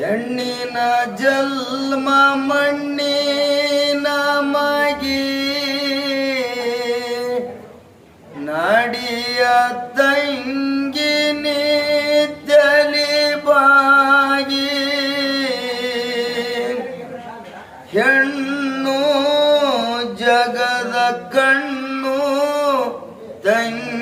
ಹೆಣ್ಣಿನ ಜಲ್ಮ ಮಣ್ಣಿನ ಮಗಿ. ನಡಿಯ ತಂಗಿನಿ ಬಾಗಿ. ಹೆಣ್ಣು ಜಗದ ಕಣ್ಣು ತಂಗಿ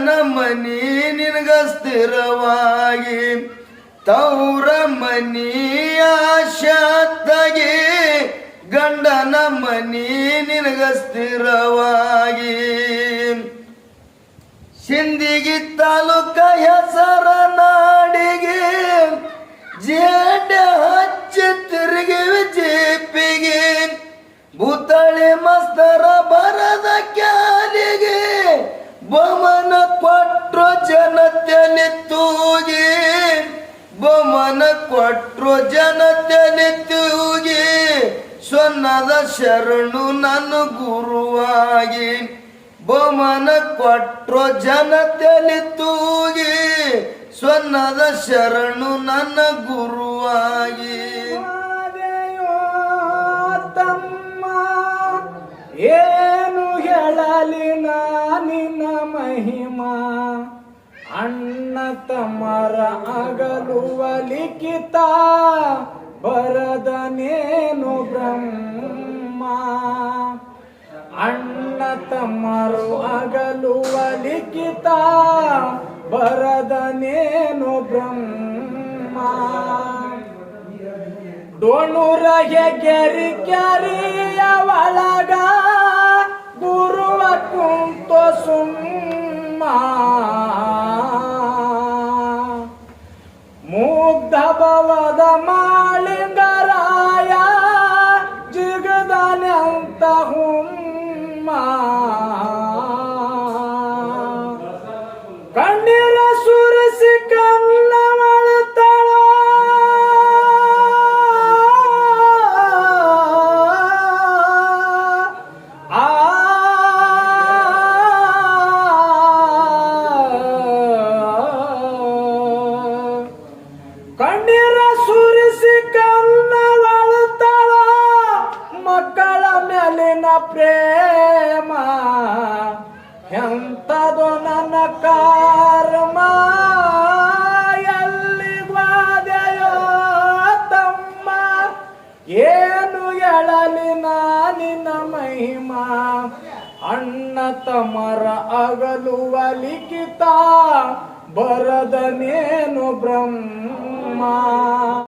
ಗಂಡನ ಮನಿ ನಿನಗ ಸ್ಥಿರವಾಗಿ, ತೌರ ಮನಿಯ ಶತಗೆ ಗಂಡನ ಮನಿ ನಿನಗ ಸ್ಥಿರವಾಗಿ. ಸಿಂದಿಗಿ ತಾಲೂಕ ಹೆಸರ ನಾಡಿಗೆ ಜೇಡ ಹಚ್ಚಿ ತಿರುಗಿ ಜೇಪಿಗೆ. ಭೂತಳೆ ಮಸ್ತರ ಬಮನ ಕೊಟ್ರು ಜನತೆ ನಿತ್ತೂಗಿ ಬಮನ ಕೊಟ್ರು ಜನತೆ ನಿತ್ತೂಗಿ ಸೊನ್ನದ ಶರಣು ನನ್ನ ಗುರುವಾಗಿ ಬಹುಮಾನ ಕೊಟ್ರೋ ಜನತೆ ತೂಗಿ ಸ್ವನ್ನದ ಶರಣು ನನ್ನ ಗುರುವಾಗಿ. ಹೇಳಲಿ ನಿನ್ನ ಮಹಿಮಾ. ಅಣ್ಣ ತಮರ ಅಗಲುವ ಲಿಖಿತ ಬರದನೇನು ಬ್ರಹ್ಮ. ಅಣ್ಣ ತಮರು ಅಗಲುವ ಲಿಖಿತ ಬರದನೇನು ಬ್ರಹ್ಮ. ಡೋಣುರ ಗೆರಿ ಕ್ಯಾರಿಯ ಒಳಗ ಮುಗ್ಧ ಭವದ ಮಾಳಿಂಗರಾಯ ಜಿಗದನೆಂತ ಹುಮ್ಮ. ಪ್ರೇಮ, ಎಂತದು ನನ್ನ ಕರ್ಮ? ಎಲ್ಲಿಗ್ವಾದೆಯೋ ತಮ್ಮ? ಏನು ಎಳಲಿ ನಾನಿನ ಮಹಿಮಾ? ಅಣ್ಣ ತಮರ ಅಗಲುವ ಲಿಖಿತ ಬರದನೇನು ಬ್ರಹ್ಮ?